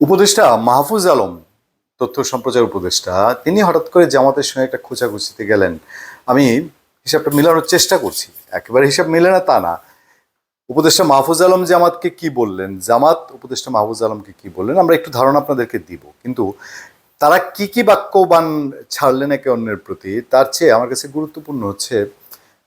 উপদেষ্টা মাহফুজ আলম, তথ্য সম্প্রচার উপদেষ্টা, তিনি হঠাৎ করে জামাতের সঙ্গে একটা খোঁচাখুচিতে গেলেন। আমি হিসাবটা মেলানোর চেষ্টা করছি। একেবারে হিসাব মেলে না, তা না। উপদেষ্টা মাহফুজ আলম জামাতকে কি বললেন? জামাত উপদেষ্টা মাহফুজ আলমকে কি বললেন? আমরা একটু ধারণা আপনাদেরকে দিব। কিন্তু তারা কি কি বাক্যবান ছাড়লেন একে অন্যের প্রতি? তার চেয়ে আমার কাছে গুরুত্বপূর্ণ হচ্ছে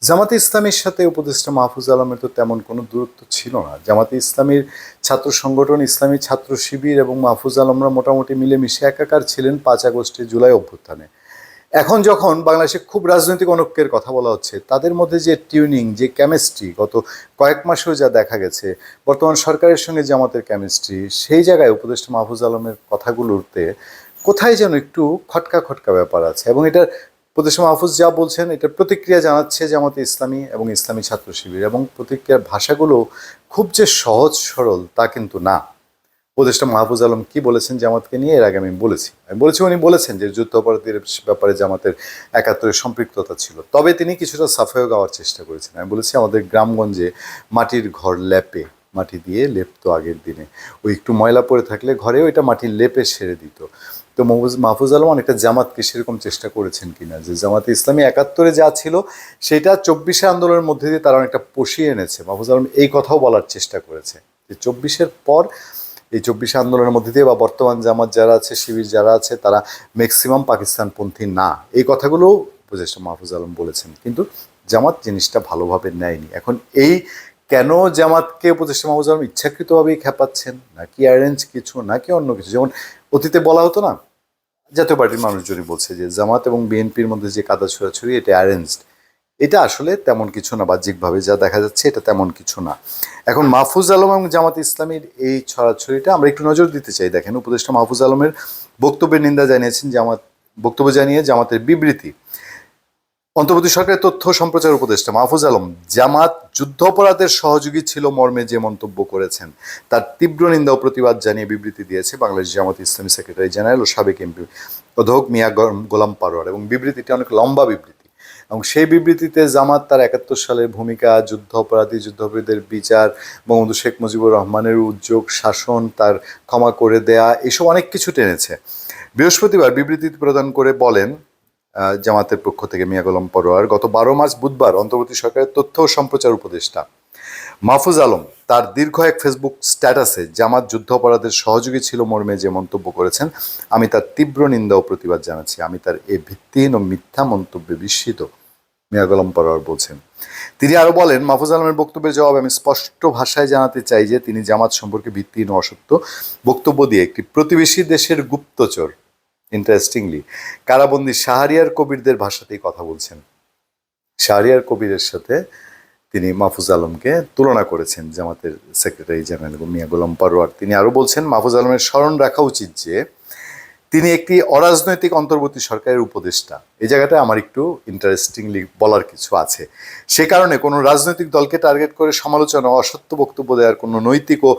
জামাতে ইসলামের সাথে উপদেষ্টা মাহফুজ আলমের তো তেমন কোনো দূরত্ব ছিল না। জামাতে ইসলামের ছাত্র সংগঠন, ইসলামী ছাত্র শিবির এবং মাহফুজ আলমরা মোটামুটি মিলেমিশে একাকার ছিলেন পাঁচ আগস্টে জুলাই অভ্যুত্থানে। এখন যখন বাংলাদেশে খুব রাজনৈতিক অনৈক্যের কথা বলা হচ্ছে, তাদের মধ্যে যে টিউনিং যে কেমিস্ট্রি গত কয়েক মাসেও যা দেখা গেছে, বর্তমান সরকারের সঙ্গে জামাতের কেমিস্ট্রি সেই জায়গায় উপদেষ্টা মাহফুজ আলমের কথাগুলোতে কোথায় যেন একটু খটকা খটকা ব্যাপার আছে এবং এটার উপদেষ্টা মাহফুজ যা বলছেন, এটার প্রতিক্রিয়া জানাচ্ছে জামাতে ইসলামী এবং ইসলামী ছাত্র শিবির এবং প্রতিক্রিয়ার ভাষাগুলো খুব যে সহজ সরল তা কিন্তু না। উপদেষ্টা মাহফুজ আলম কি বলেছেন জামাতকে নিয়ে? এর আগে আমি বলেছি। আমি বলেছি উনি বলেছেন যে যুদ্ধাপরাধীর ব্যাপারে জামাতের একাত্তরের সম্পৃক্ততা ছিল। তবে তিনি কিছুটা সাফাইও গাওয়ার চেষ্টা করেছেন। আমি বলেছি আমাদের গ্রামগঞ্জে মাটির ঘর লেপে, মাটি দিয়ে লেপতো আগের দিনে। ওই একটু ময়লা পড়ে থাকলে ঘরেও এটা মাটির লেপে সেরে দিত। তো মাহফুজ মাহফুজ আলম অনেকটা জামাতকে সেরকম চেষ্টা করেছেন কিনা, যে জামাতে ইসলামী একাত্তরে যা ছিল, সেটা চব্বিশে আন্দোলনের মধ্যে দিয়ে তারা অনেকটা পুষিয়ে এনেছে। মাহফুজ আলম এই কথাও বলার চেষ্টা করেছে, যে চব্বিশের পর এই চব্বিশে আন্দোলনের মধ্যে দিয়ে বা বর্তমান জামাত যারা আছে, শিবির যারা আছে, তারা ম্যাক্সিমাম পাকিস্তানপন্থী না। এই কথাগুলো উপদেষ্টা মাহফুজ আলম বলেছেন, কিন্তু জামাত জিনিসটা ভালোভাবে নেয়নি। এখন এই কেন জামাতকে উপদেষ্টা মাহফুজ আলম ইচ্ছাকৃতভাবেই খেপাচ্ছেন? নাকি অ্যারেঞ্জ কিছু, নাকি অন্য কিছু? যেমন অতীতে বলা হতো না জাতীয় পার্টির মানুষজনই বলছে যে জামাত এবং বিএনপির মধ্যে যে কাদা ছোড়াছড়ি, এটা অ্যারেঞ্জড এটা আসলে তেমন কিছু না, বাহ্যিকভাবে যা দেখা যাচ্ছে এটা তেমন কিছু না। এখন মাহফুজ আলম এবং জামাত ইসলামের এই ছড়াছড়িটা আমরা একটু নজর দিতে চাই। দেখেন, উপদেষ্টা মাহফুজ আলমের বক্তব্যের নিন্দা জানিয়েছেন জামাত, বক্তব্য জানিয়ে জামাতের বিবৃতি। অন্তর্বর্তী সরকারের তথ্য সম্প্রচার উপদেষ্টা মাহফুজ আলম, জামাত যুদ্ধাপরাধের সহযোগী ছিল মর্মে যে মন্তব্য করেছেন, তার তীব্র নিন্দা ও প্রতিবাদ জানিয়ে বিবৃতি দিয়েছে বাংলাদেশ জামাত ইসলামী সেক্রেটারি জেনারেল ও সাবেক এমপি অধ্যক্ষ মিয়া গোলাম পারোয়ার এবং বিবৃতিটি অনেক লম্বা বিবৃতি। এবং সেই বিবৃতিতে জামাত তার একাত্তর সালের ভূমিকা যুদ্ধ অপরাধী যুদ্ধাপরাধীদের বিচার, বঙ্গবন্ধু শেখ মুজিবুর রহমানের উদ্যোগ, শাসন, তার ক্ষমা করে দেয়া, এসব অনেক কিছু টেনেছে। বৃহস্পতিবার বিবৃতি প্রদান করে বলেন জামাতের পক্ষ থেকে মিয়া গোলাম পরোয়ার গত বারো মাস বুধবার অন্তর্বর্তী সরকারের তথ্য ও সম্প্রচার উপদেষ্টা মাহফুজ আলম তার দীর্ঘ এক ফেসবুক স্ট্যাটাসে জামাত যুদ্ধ অপরাধের সহযোগী ছিল মর্মে যে মন্তব্য করেছেন, আমি তার তীব্র নিন্দা ও প্রতিবাদ জানাচ্ছি। আমি তার এ ভিত্তিহীন ও মিথ্যা মন্তব্যে বিস্মিত, মিয়া গোলাম পরোয়ার বলছেন। তিনি আরও বলেন, মাহফুজ আলমের বক্তব্যের জবাব আমি স্পষ্ট ভাষায় জানাতে চাই যে তিনি জামাত সম্পর্কে ভিত্তিহীন অসত্য বক্তব্য দিয়ে একটি প্রতিবেশী দেশের গুপ্তচর ইন্টারেস্টিংলি কারাবন্দি শাহরিয়ার কবিরদের ভাষাতেই কথা বলছেন। শাহরিয়ার কবিরের সাথে তিনি মাহফুজ আলমকে তুলনা করেছেন, জামাতের সেক্রেটারি জেনারেল মিয়া গোলাম পারোয়ার। তিনি আরও বলছেন, মাহফুজ আলমের স্মরণ রাখা উচিত যে তিনি একটি অরাজনৈতিক অন্তর্বর্তী সরকারের উপদেষ্টা। এই জায়গাটা আমার একটু ইন্টারেস্টিংলি বলার কিছু আছে। সে কারণে কোনো রাজনৈতিক দলকে টার্গেট করে সমালোচনা, অসত্য বক্তব্য দেওয়ার কোনো নৈতিক ও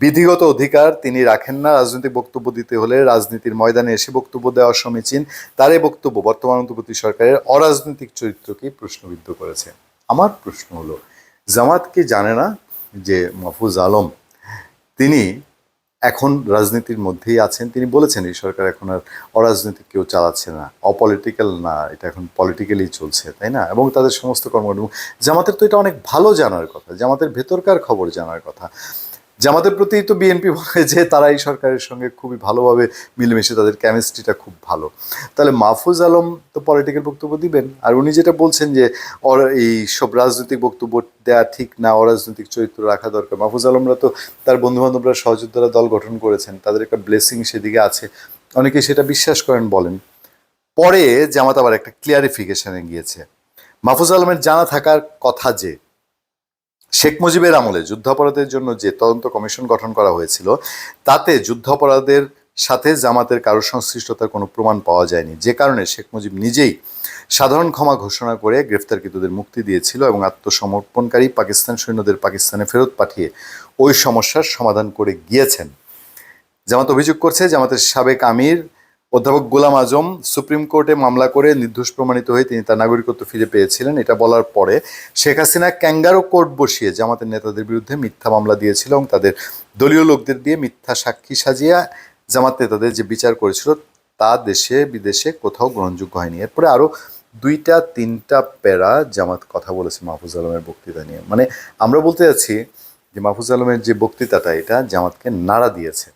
বিধিগত অধিকার তিনি রাখেন না। রাজনৈতিক বক্তব্য দিতে হলে রাজনীতির ময়দানে এসে বক্তব্য দেওয়া সমীচীন। তার এই বক্তব্য বর্তমান অন্তর্বর্তী সরকারের অরাজনৈতিক চরিত্রকেই প্রশ্নবিদ্ধ করেছে। আমার প্রশ্ন হলো, জামাত কি জানে না যে মাহফুজ আলম, তিনি এখন রাজনীতির মধ্যেই আছেন? তিনি বলেছেন, এই সরকার এখন আর অরাজনৈতিক কেউ চালাচ্ছে না। অপলিটিক্যাল না, এটা এখন পলিটিক্যালি চলছে, তাই না? এবং তাদের সমস্ত কর্মকাণ্ড। জামাতের তো এটা অনেক ভালো জানার কথা। জামাতের ভেতরকার খবর জানার কথা। জামাতের প্রতি তো বিএনপি বলে যে তারা এই সরকারের সঙ্গে খুবই ভালোভাবে মিলেমিশে তাদের কেমিস্ট্রিটা খুব ভালো। তাহলে মাহফুজ আলম তো পলিটিক্যাল বক্তব্য দিবেন। আর উনি যেটা বলছেন যে এই সব রাজনৈতিক বক্তব্য দেওয়া ঠিক না, অরাজনৈতিক চরিত্র রাখা দরকার। মাহফুজ আলমরা তো তার বন্ধুবান্ধবরা, সহযোদ্ধারা দল গঠন করেছেন, তাদের একটা ব্লেসিং সেদিকে আছে। অনেকে সেটা বিশ্বাস করেন, বলেন। পরে জামাত আবার একটা ক্লিয়ারিফিকেশানে গিয়েছে। মাহফুজ আলমের জানা থাকার কথা যে শেখ মুজিবের আমলে যুদ্ধাপরাধের জন্য যে তদন্ত কমিশন গঠন করা হয়েছিল, তাতে যুদ্ধাপরাধের সাথে জামাতের কারও সংশ্লিষ্টতার কোনো প্রমাণ পাওয়া যায়নি। যে কারণে শেখ মুজিব নিজেই সাধারণ ক্ষমা ঘোষণা করে গ্রেফতারকৃতদের মুক্তি দিয়েছিল এবং আত্মসমর্পণকারী পাকিস্তান সৈন্যদের পাকিস্তানে ফেরত পাঠিয়ে ওই সমস্যার সমাধান করে গিয়েছেন। জামাত অভিযোগ করছে, জামাতের সাবেক আমির অধ্যাপক গোলাম আজম সুপ্রিম কোর্টে মামলা করে নির্দোষ প্রমাণিত হয়ে তিনি তার নাগরিকত্ব ফিরে পেয়েছিলেন। এটা বলার পরে শেখ হাসিনা ক্যাঙ্গারো কোর্ট বসিয়ে জামাতের নেতাদের বিরুদ্ধে মিথ্যা মামলা দিয়েছিল এবং তাদের দলীয় লোকদের দিয়ে মিথ্যা সাক্ষী সাজিয়ে জামাত নেতাদের যে বিচার করেছিল তা দেশে বিদেশে কোথাও গ্রহণযোগ্য হয়নি। এরপরে আরও দুইটা, তিনটা প্যারা জামাত কথা বলেছে মাহফুজ আলমের বক্তৃতা নিয়ে। মানে আমরা বলতে যাচ্ছি যে মাহফুজ আলমের যে বক্তৃতাটা, এটা জামাতকে নাড়া দিয়েছে।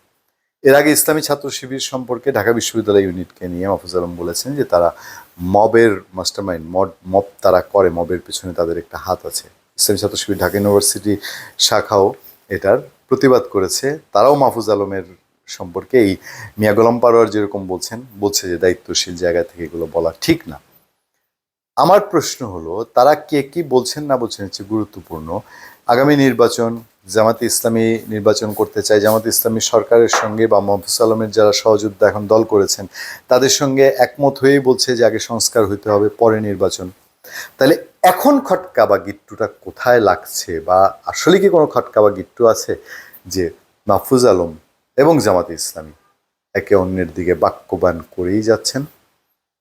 এর আগে ইসলামী ছাত্র শিবির সম্পর্কে ঢাকা বিশ্ববিদ্যালয় ইউনিটকে নিয়ে মাহফুজ আলম বলেছেন যে তারা মবের মাস্টারমাইন্ড মড মব তারা করে, মবের পিছনে তাদের একটা হাত আছে। ইসলামী ছাত্র শিবির ঢাকা ইউনিভার্সিটি শাখাও এটার প্রতিবাদ করেছে। তারাও মাহফুজ আলমের সম্পর্কে এই মিয়া গোলাম পারোয়ার যেরকম বলছেন, বলছে যে দায়িত্বশীল জায়গা থেকে এগুলো বলা ঠিক না। আমার প্রশ্ন হলো, তারা কে কি বলছেন না বলছেন হচ্ছে গুরুত্বপূর্ণ। আগামী নির্বাচন জামাতে ইসলামী নির্বাচন করতে চায়। জামাতে ইসলামী সরকারের সঙ্গে বা মহফুজ আলমের যারা সহযোদ্ধা এখন দল করেছেন, তাদের সঙ্গে একমত হয়েই বলছে যে আগে সংস্কার হইতে হবে, পরে নির্বাচন। তাহলে এখন খটকা বা গিট্টুটা কোথায় লাগছে বা আসলে কি কোনো খটকা বা গিট্টু আছে? যে মাহফুজ আলম এবং জামাতে ইসলামী একে অন্যের দিকে বাক্যবান করেই যাচ্ছেন।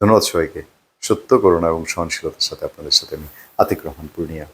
ধন্যবাদ সবাইকে। সত্য, করুণা এবং সহনশীলতার সাথে আপনাদের সাথে আমি আতিক রহমান পূর্ণিয়া।